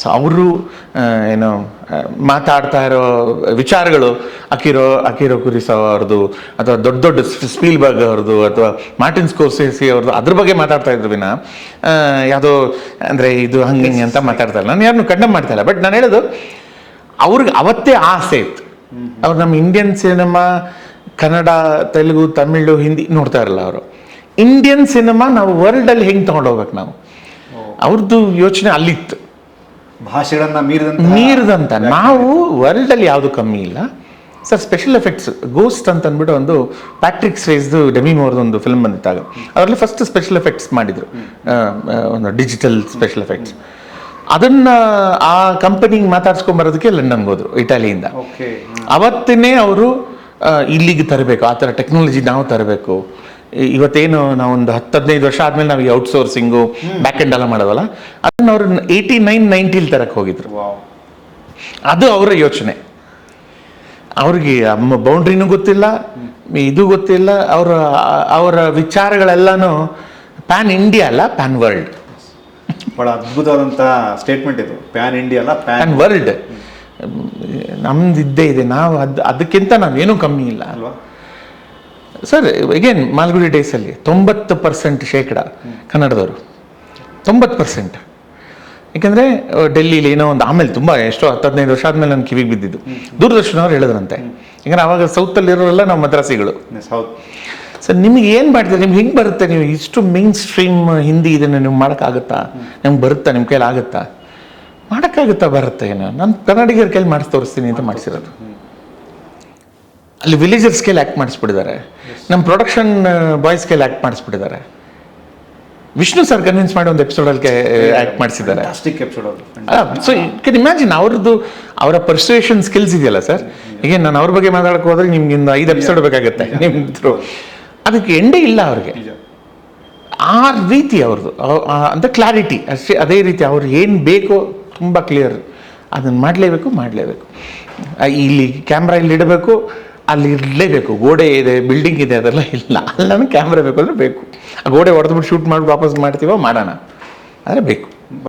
So ಅವರು ಏನು ಮಾತಾಡ್ತಾ ಇರೋ ವಿಚಾರಗಳು ಅಕಿರೋ ಅಕಿರೋ ಕುರಿಸ ಅವ್ರದ್ದು ಅಥವಾ ದೊಡ್ಡ ದೊಡ್ಡ ಸ್ಪೀಲ್ಬರ್ಗ್ ಅವ್ರದ್ದು ಅಥವಾ ಮಾರ್ಟಿನ್ ಸ್ಕೋರ್ಸೇಸಿ ಅವ್ರದ್ದು ಅದ್ರ ಬಗ್ಗೆ ಮಾತಾಡ್ತಾ ಇದ್ರು ವಿನ. ಯಾವುದೋ ಅಂದರೆ ಇದು ಹಂಗೆ ಹಿಂಗೆ ಅಂತ ಮಾತಾಡ್ತಾ ಇಲ್ಲ. ನಾನು ಯಾರನ್ನು ಕಂಡಮ್ ಮಾಡ್ತಾ ಇಲ್ಲ. ಬಟ್ ನಾನು ಹೇಳೋದು ಅವ್ರಿಗೆ ಅವತ್ತೇ ಆಸೆ ಇತ್ತು. ಅವ್ರು ನಮ್ಮ ಇಂಡಿಯನ್ ಸಿನಿಮಾ ಕನ್ನಡ ತೆಲುಗು ತಮಿಳು ಹಿಂದಿ ನೋಡ್ತಾ ಇರಲ್ಲ ಅವರು. ಇಂಡಿಯನ್ ಸಿನಿಮಾ ನಾವು ವರ್ಲ್ಡಲ್ಲಿ ಹೆಂಗೆ ತೊಗೊಂಡೋಗ್ಬೇಕು ನಾವು? ಅವ್ರದ್ದು ಯೋಚನೆ ಅಲ್ಲಿತ್ತು. ಭಾಷೆಗಳನ್ನ ಮೀರಿದಂತ. ಮೀರಿದಂತ ನಾವು ವರ್ಲ್ಡಲ್ಲಿ ಯಾವುದು ಕಮ್ಮಿ ಇಲ್ಲ. ಸರ್ ಸ್ಪೆಷಲ್ ಎಫೆಕ್ಟ್ಸ್ ಗೋಸ್ಟ್ ಅಂತ ಅಂದ್ಬಿಟ್ಟು ಒಂದು ಪ್ಯಾಟ್ರಿಕ್ ಸ್ವೇಸ್ದು ಡೆಮಿ ಮೋರ್ದು ಒಂದು ಫಿಲ್ಮ್ ಬಂದಿತ್ತಾಗ. ಅದರಲ್ಲಿ ಫಸ್ಟ್ ಸ್ಪೆಷಲ್ ಎಫೆಕ್ಟ್ಸ್ ಮಾಡಿದ್ರು. ಒಂದು ಡಿಜಿಟಲ್ ಸ್ಪೆಷಲ್ ಎಫೆಕ್ಟ್ಸ್ ಅದನ್ನ ಆ ಕಂಪನಿಗೆ ಮಾತಾಡ್ಸ್ಕೊಂಬರೋದಕ್ಕೆ ಲಂಡನ್ಗೆ ಹೋದ್ರು ಇಟಾಲಿಯಿಂದ ಓಕೆ ಅವತ್ತೇ ಅವರು ಇಲ್ಲಿಗೆ ತರಬೇಕು ಆ ಥರ ಟೆಕ್ನಾಲಜಿ ನಾವು ತರಬೇಕು. ಇವತ್ತೇನು ನಾವು ಒಂದು ಹತ್ತು ಹದಿನೈದು ವರ್ಷ ಆದ್ಮೇಲೆ ನಾವು ಔಟ್ ಸೋರ್ಸಿಂಗು ಬ್ಯಾಕ್ ಎಂಡ್ ಎಲ್ಲ ಮಾಡೋದಲ್ಲ ಅದನ್ನ ಅವ್ರು ಏಯ್ಟಿ ನೈನ್ ನೈಂಟಿಲಿ ತರಕ್ಕೆ ಹೋಗಿದ್ರು ಅದು ಅವರ ಯೋಚನೆ. ಅವ್ರಿಗೆ ಅಮ್ಮ ಬೌಂಡ್ರಿನೂ ಗೊತ್ತಿಲ್ಲ ಇದು ಗೊತ್ತಿಲ್ಲ ಅವರ ಅವರ ವಿಚಾರಗಳೆಲ್ಲನೂ ಪ್ಯಾನ್ ಇಂಡಿಯಾ ಅಲ್ಲ ಪ್ಯಾನ್ ವರ್ಲ್ಡ್ ಬಹಳ ಅದ್ಭುತವಾದಂತಹ ಸ್ಟೇಟ್ಮೆಂಟ್ ಇದು. ಪ್ಯಾನ್ ಇಂಡಿಯಾ ಅಲ್ಲ ಪ್ಯಾನ್ ಪ್ಯಾನ್ ವರ್ಲ್ಡ್ ನಮ್ದು ಇದ್ದೇ ಇದೆ. ನಾವು ಅದು ಅದಕ್ಕಿಂತ ನಾವೇನೂ ಕಮ್ಮಿ ಇಲ್ಲ. ಅಲ್ವಾ? ಸರ್ ಅಗೇನ್ ಮಾಲ್ಗುಡಿ ಡೇಸಲ್ಲಿ ತೊಂಬತ್ತು ಪರ್ಸೆಂಟ್ ಶೇಕಡ ಕನ್ನಡದವರು. ತೊಂಬತ್ತು ಪರ್ಸೆಂಟ್ ಯಾಕಂದರೆ ಡೆಲ್ಲಿಲಿ ಏನೋ ಒಂದು ಆಮೇಲೆ ತುಂಬ ಎಷ್ಟೋ ಹತ್ತು ಹದಿನೈದು ವರ್ಷ ಆದಮೇಲೆ ನಾನು ಕಿವಿಗೆ ಬಿದ್ದಿದ್ದು. ದೂರದರ್ಶನ ಅವ್ರು ಹೇಳಿದ್ರಂತೆ. ಯಾಕಂದ್ರೆ ಅವಾಗ ಸೌತಲ್ಲಿರೋರೆಲ್ಲ ನಾವು ಮದ್ರಾಸಿಗಳು. ಸೌತ್ ಸರ್ ನಿಮಗೆ ಏನು ಮಾಡ್ತೀರಿ ನಿಮ್ಗೆ ಹೆಂಗೆ ಬರುತ್ತೆ? ನೀವು ಇಷ್ಟು ಮೇನ್ ಸ್ಟ್ರೀಮ್ ಹಿಂದಿ ಇದನ್ನು ನೀವು ಮಾಡೋಕ್ಕಾಗುತ್ತಾ? ನಿಮ್ಗೆ ಬರುತ್ತಾ? ನಿಮ್ಮ ಕೈಲಿ ಆಗುತ್ತಾ? ಮಾಡೋಕ್ಕಾಗುತ್ತಾ ಬರುತ್ತೆ ಏನೋ? ನಾನು ಕನ್ನಡಿಗರ ಕೈಲಿ ಮಾಡಿಸಿ ತೋರಿಸ್ತೀನಿ ಅಂತ ಮಾಡಿಸಿರೋದು. ಅಲ್ಲಿ ವಿಲೇಜರ್ಸ್ ಸ್ಕೇಲ್ ಆ್ಯಕ್ಟ್ ಮಾಡಿಸ್ಬಿಟ್ಟಿದ್ದಾರೆ. ನಮ್ಮ ಪ್ರೊಡಕ್ಷನ್ ಬಾಯ್ಸ್ ಸ್ಕೇಲ್ ಆ್ಯಕ್ಟ್ ಮಾಡಿಸ್ಬಿಟ್ಟಿದ್ದಾರೆ. ವಿಷ್ಣು ಸರ್ ಕನ್ವಿನ್ಸ್ ಮಾಡಿ ಒಂದು ಎಪಿಸೋಡಲ್ಲಿ ಆ್ಯಕ್ಟ್ ಮಾಡಿಸಿದ್ದಾರೆ. ಎಪಿಸೋಡ್ ಸೊ ಕ್ಯಾನ್ ಇಮ್ಯಾಜಿನ್ ಅವ್ರದ್ದು ಅವರ ಪರ್ಸುವೇಷನ್ ಸ್ಕಿಲ್ಸ್ ಇದೆಯಲ್ಲ ಸರ್ ಈಗ ನಾನು ಅವ್ರ ಬಗ್ಗೆ ಮಾತಾಡಕ್ಕೆ ಹೋದ್ರೆ ನಿಮ್ಗೆ ಇನ್ನು ಐದು ಎಪಿಸೋಡ್ ಬೇಕಾಗುತ್ತೆ ನಿಮ್ಮ ಥ್ರೂ ಅದಕ್ಕೆ ಎಂಡೇ ಇಲ್ಲ ಅವ್ರಿಗೆ. ಆ ರೀತಿ ಅವ್ರದ್ದು ಅವ್- ಅಂತ ಕ್ಲಾರಿಟಿ ಅಷ್ಟೇ ಅದೇ ರೀತಿ ಅವ್ರು ಏನು ಬೇಕೋ ತುಂಬ ಕ್ಲಿಯರ್ ಅದನ್ನು ಮಾಡಲೇಬೇಕು ಮಾಡಲೇಬೇಕು. ಇಲ್ಲಿ ಕ್ಯಾಮ್ರಾ ಇಲ್ಲಿ ಇಡಬೇಕು. ಅಲ್ಲಿ ಇರಲೇಬೇಕು. ಗೋಡೆ ಇದೆ ಬಿಲ್ಡಿಂಗ್ ಇದೆ, ಅದೆಲ್ಲ ಇಲ್ಲ. ಅಲ್ಲ ಕ್ಯಾಮ್ರಾ ಬೇಕು ಅಂದರೆ ಬೇಕು. ಆ ಗೋಡೆ ಹೊಡೆದ್ಬಿಟ್ಟು ಶೂಟ್ ಮಾಡಿ, ವಾಪಸ್ ಮಾಡ್ತೀವೋ, ಮಾಡೋಣ. ಆದರೆ ಬೇಕು.